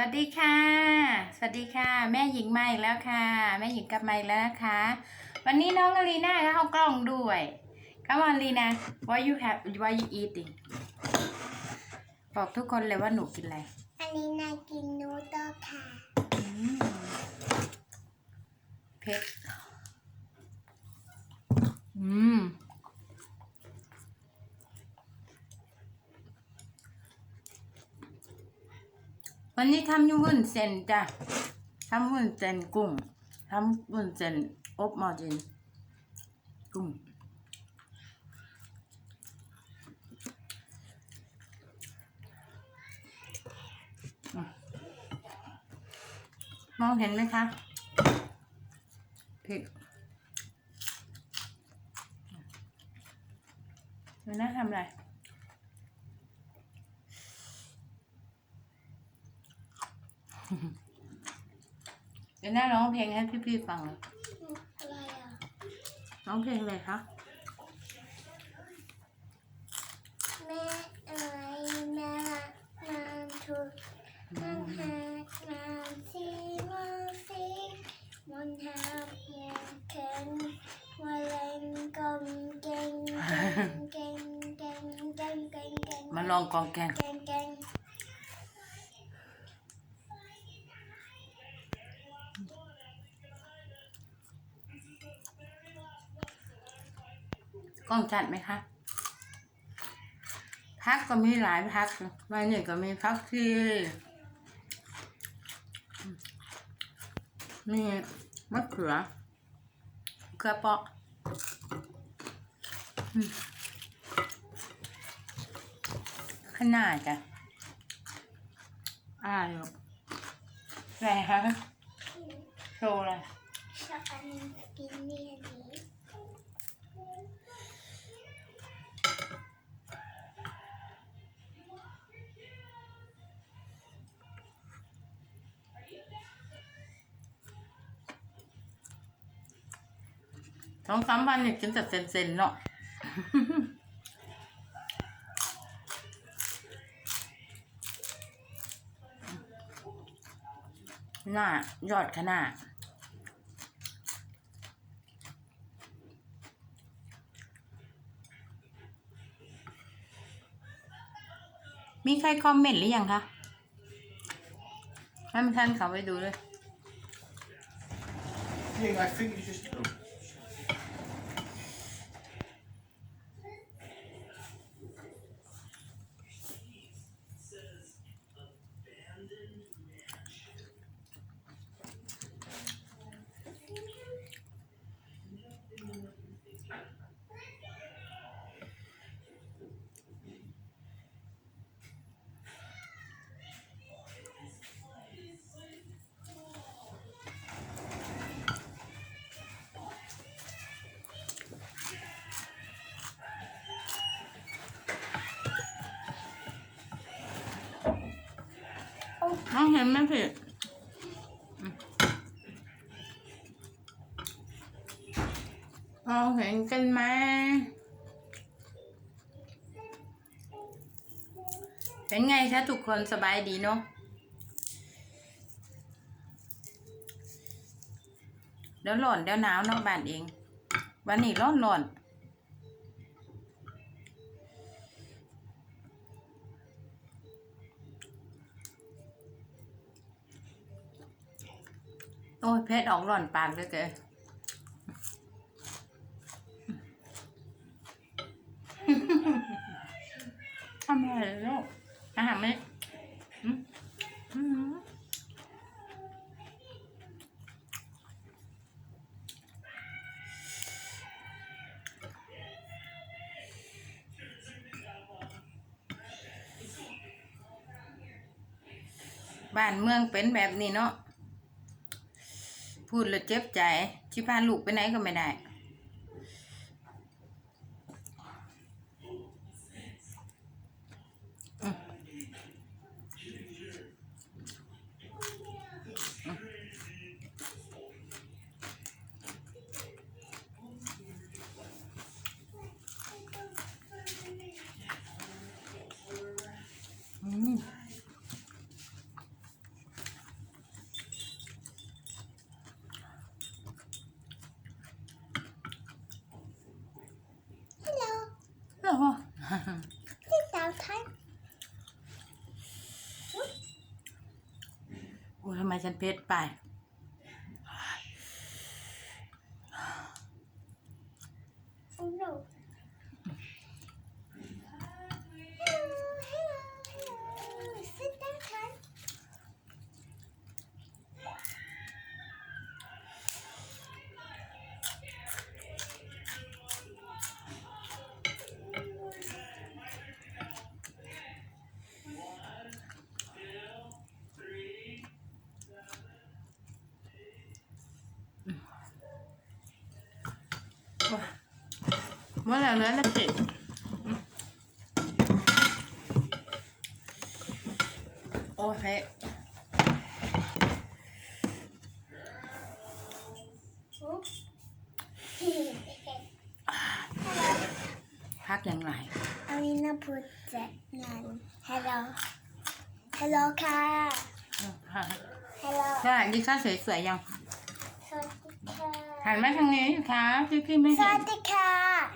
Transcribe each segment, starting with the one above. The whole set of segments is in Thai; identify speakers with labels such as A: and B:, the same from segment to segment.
A: วัสดีค่ะ สวัสดีค่ะ แม่หญิงมาอีกแล้วค่ะ แม่หญิงกลับมาอีกแล้วนะคะ วันนี้น้องอลีน่าก็เข้ากล้องด้วย Come on ลีน่า what you have what you eating บอกทุกคนเลยว่าหนูกินอะไร
B: อันนี้นายกินนูโดลค่ะ
A: อืมเผ็ดอืม วันนี้ทำยุ่วุ้นเส้นจ้ะทำวุ้นเส้นกุ้งทำวุ้นเส้นอบมอจินกุ้งมองเห็นไหมคะผิดมันน่าทำอะไร เดี๋ยวน่าร้องเพลงให้พี่ๆฟังเลย
B: อะไรอะ
A: ร้องเพลงเลยคะ
B: แม่เอ๋ยแม่นานทุกมันหากนานสีมาสีมนหาบมนเข็นมาเล่นกงเก่งเก่งเก่งเก่งเก่งเก่งเก่ง
A: มาลองกองแกง
B: เก
A: ล้องจัดไหมคะพักก็มีหลายพักวันนี้ก็มีพักที่มีมะเขือเขือเปาะข้างหน้าจ้ะอ่าอยู่อะไรคะโชว์เลย
B: ชอบอันนี้กินนี่อันนี้
A: สองสามวันเนี่ยกินแต่เซนๆเนาะหน้ายอดขนาดมีใครคอมเมนต์หรือยังคะให้มันท่านเขาไปดูเลย
C: Yeah, I think you just. Oh.
A: มองเห็นไหมพี่มองเห็นกันไหมเป็นไงคะทุกคนสบายดีเนาะเดี๋ยวร้อนเดี๋ยวหนาวนอกบ้านเอง วันนี้ร้อนร้อน อ้ยเพชรออกร้อนปากเลยเกยทำอะไรลูกอาหารไหมอืมอืมบ้านเมืองเป็นแบบนี้เนาะ พูดแล้วเจ็บใจชิพาลูกไปไหนก็ไม่ได้ อืม
B: Sit down time
A: โอ้ยทำไม ฉันเพชรไป เมื่อไหร่เหลือละเจ็ดโอ้ยเพชร
B: Oops
A: พักอย่างไร
B: Alina put that none Hello Hello ค่ะ Hello
A: ใช่ดิซ่าสวยๆยัง
B: สวัสดีค่ะ
A: หันมาทางนี้ค่ะพี่พี่ไม่
B: ส
A: เห็
B: วันสดีค่ะ
A: อืม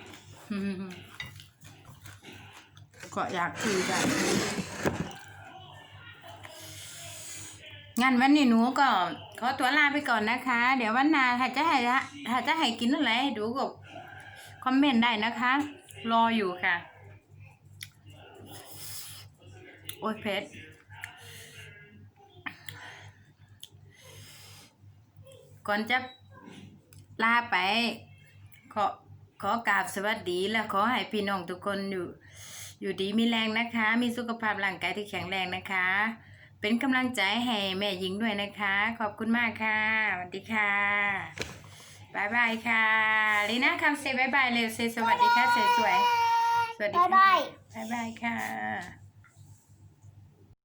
A: ก็อยากคุยกันงั้นวันนี้หนูก็ขอตัวลาไปก่อนนะคะ เดี๋ยววันหน้าถ้าจะให้ถ้าจะให้กินอะไรให้ดูก็คอมเมนต์ได้นะคะ รออยู่ค่ะ โอ้ยเพชรก่อนจะลาไปขอ ขอกราบสวัสดีและขอให้พี่น้องทุกคนอยู่ อยู่ดีมีแรงนะคะ มีสุขภาพร่างกายที่แข็งแรงนะคะ เป็นกำลังใจให้แม่หญิงด้วยนะคะ ขอบคุณมากค่ะสวัสดีค่ะบายบายค่ะลีน่าคำเซบายบายเร็วเซสวัสดีค่ะสวยๆสวัสดี
B: บ๊าย
A: ค่ะ
B: บาย
A: บายบายค่ะ